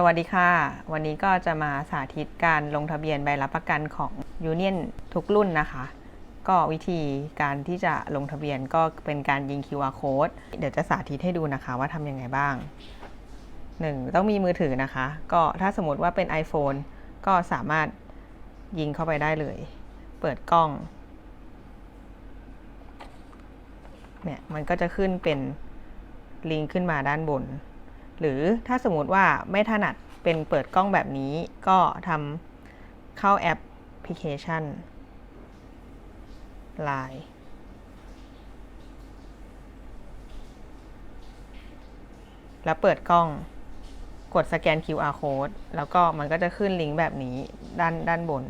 สวัสดีค่ะ วันนี้ก็จะมาสาธิตการลงทะเบียนใบรับประกันของ Union ทุกรุ่นนะคะ ก็วิธีการที่จะลงทะเบียนก็เป็นการยิง QR code เดี๋ยวจะสาธิตให้ดูนะคะว่าทำยังไงบ้าง 1. ต้องมีมือถือนะคะ ก็ถ้าสมมติว่าเป็น iPhone ก็สามารถยิงเข้าไปได้เลย เปิดกล้อง เนี่ยมันก็จะขึ้นเป็นลิงก์ขึ้นมาด้านบน หรือถ้าสมมติว่าไม่ถนัดเป็นเปิดกล้องแบบนี้ก็ทำเข้าแอปพลิเคชัน Line แล้วเปิดกล้องกดสแกน QR code แล้วก็มันก็จะขึ้นลิงก์แบบนี้ด้านด้านบน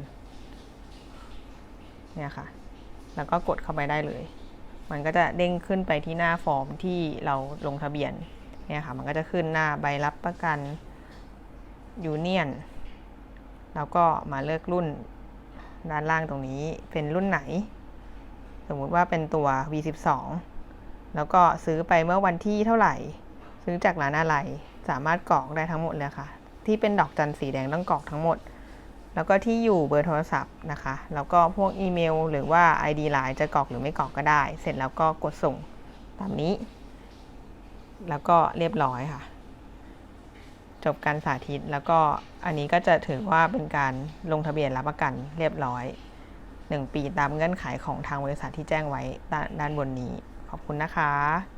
เนี่ยค่ะ แล้วก็กดเข้าไปได้เลย มันก็จะเด้งขึ้นไปที่หน้าฟอร์มที่เราลงทะเบียน เนี่ยค่ะมันก็จะขึ้นหน้าใบรับประกันยูเนียนแล้วก็มาเลือกรุ่นด้านล่างตรงนี้เป็นรุ่นไหน สมมุติว่าเป็นตัว V12 แล้วก็ซื้อไปเมื่อวันที่เท่าไหร่ ซื้อจากร้านอะไร สามารถกรอกได้ทั้งหมดเลยค่ะ ที่เป็นดอกจันสีแดงต้องกรอกทั้งหมด แล้วก็ที่อยู่เบอร์โทรศัพท์นะคะ แล้วก็พวกอีเมล หรือว่า ID ไลน์จะกรอกหรือไม่กรอกก็ได้ เสร็จแล้วก็กดส่งตามนี้ แล้วก็เรียบร้อยค่ะ จบการสาธิตแล้วก็อันนี้ก็จะถือว่าเป็นการลงทะเบียนรับประกันเรียบร้อย 1 ปีตามเงื่อนไขของทางบริษัทที่แจ้งไว้ด้านด้านบนนี้ ขอบคุณนะคะ